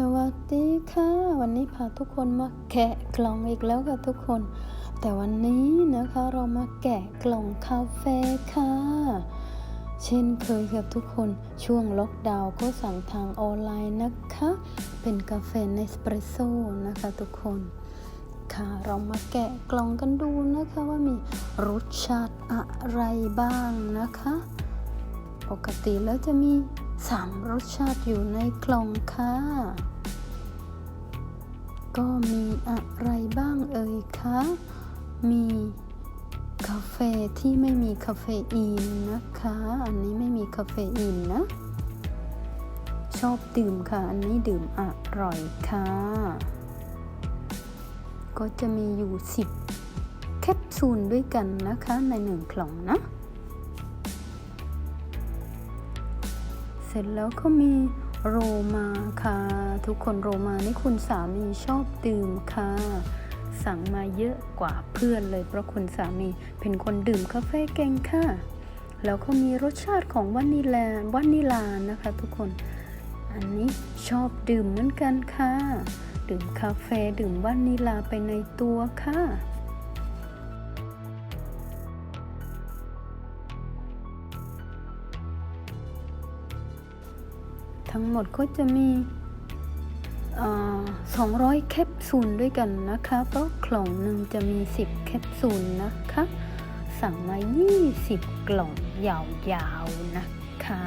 สวัสดีค่ะ วันนี้พาทุกคนมาแกะกล่องอีกแล้วค่ะทุกคน แต่วันนี้นะคะเรามาแกะกล่องคาเฟ่ค่ะ เช่นเคยค่ะทุกคนช่วงล็อกดาวน์ก็สั่งทางออนไลน์นะคะ เป็นกาแฟเนสเปรสโซ่นะคะทุกคนค่ะเรามาแกะกล่องกันดูนะคะว่ามีรสชาติอะไรบ้างนะคะ ปกติแล้วจะมีสามรสชาติอยู่ในกล่องค่ะ ก็มีอะไรบ้างเอ่ยคะ มีกาแฟที่ไม่มีคาเฟอีนนะคะ อันนี้ไม่มีคาเฟอีนนะ ชอบดื่มค่ะ อันนี้ดื่มอร่อยค่ะ ก็จะมีอยู่ 10 แคปซูลด้วยกันนะคะในหนึ่งกล่องนะ เสร็จแล้วก็มี โรมาค่ะ ทุกคนโรมานี่คุณสามีชอบดื่มค่ะ สั่งมาเยอะกว่าเพื่อนเลย เพราะคุณสามีเป็นคนดื่มกาแฟเก่งค่ะ แล้วก็มีรสชาติของวานิลาวานิลานะคะ ทุกคน อันนี้ชอบดื่มเหมือนกันค่ะ ดื่มกาแฟดื่มวานิลาไปในตัวค่ะ ทั้งหมดก็จะมีสองร้อยแคปซูลด้วยกันนะคะ เพราะกล่องหนึ่งจะมี 10 แคปซูลนะคะ สั่งมา 20 กล่องยาวๆนะคะ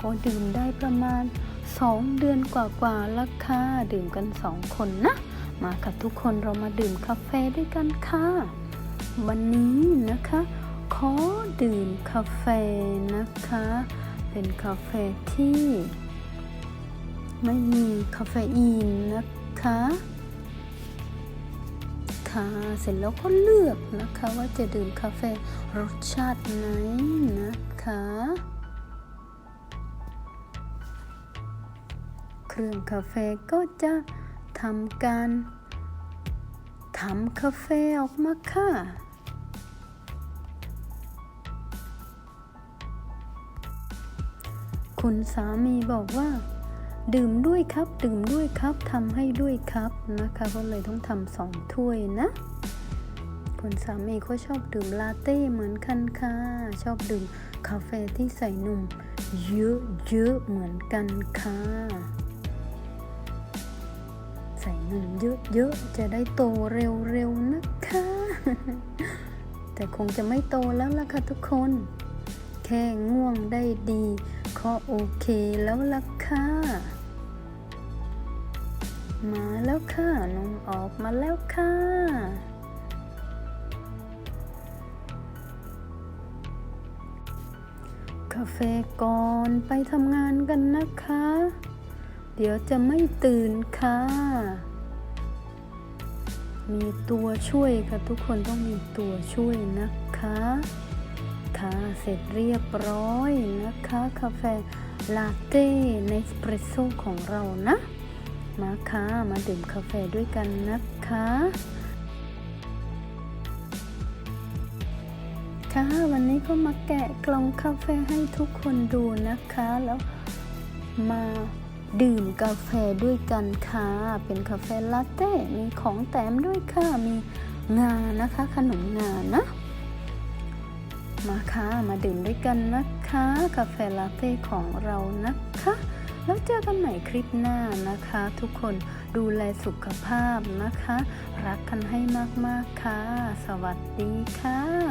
ก็ดื่มได้ประมาณ 2 เดือนกว่าๆล้วค่ะ ดื่มกัน 2 คนนะ มาค่ะทุกคนเรามาดื่มกาแฟด้วยกันค่ะ วันนี้นะคะ ขอดื่มกาแฟนะคะ เป็นกาแฟที่ ไม่มีคาเฟอีนนะคะค่ะเสร็จแล้วก็เลือกนะคะว่าจะดื่มกาแฟรสชาติไหนนะคะ เครื่องกาแฟก็จะทำการทำกาแฟออกมาค่ะคุณสามีบอกว่า ดื่มด้วยครับ ดื่มด้วยครับทำให้ด้วยครับนะคะก็เลยต้องทำสองถ้วยนะคุณสามีก็ชอบดื่มลาเต้เหมือนกันค่ะ ชอบดื่มกาแฟที่ใส่นมเยอะๆเหมือนกันค่ะ ใส่นมเยอะๆจะได้โตเร็วๆนะคะ แต่คงจะไม่โตแล้วล่ะค่ะทุกคน แค่ง่วงได้ดีก็โอเคแล้วล่ะค่ะ มาแล้วค่ะนมออกมาแล้วค่ะกาแฟก่อนไปทำงานกันนะคะ เดี๋ยวจะไม่ตื่นค่ะ มีตัวช่วยค่ะทุกคนต้องมีตัวช่วยนะคะ ค่ะเสร็จเรียบร้อยนะคะ กาแฟลาเต้เนสเปรสโซ่ของเรานะ มาค่ะมาดื่มกาแฟด้วยกันนะคะ ค่ะวันนี้ก็มาแกะกล่องกาแฟให้ทุกคนดูนะคะ แล้วมาดื่มกาแฟด้วยกันค่ะ เป็นกาแฟลาเต้ มีของแถมด้วยค่ะ มีงานะคะ ขนมงานะมาค่ะ มาดื่มด้วยกันนะคะ กาแฟลาเต้ของเรานะคะ แล้วเจอกันใหม่คลิปหน้านะคะ ทุกคนดูแลสุขภาพนะคะ รักกันให้มากๆค่ะ สวัสดีค่ะ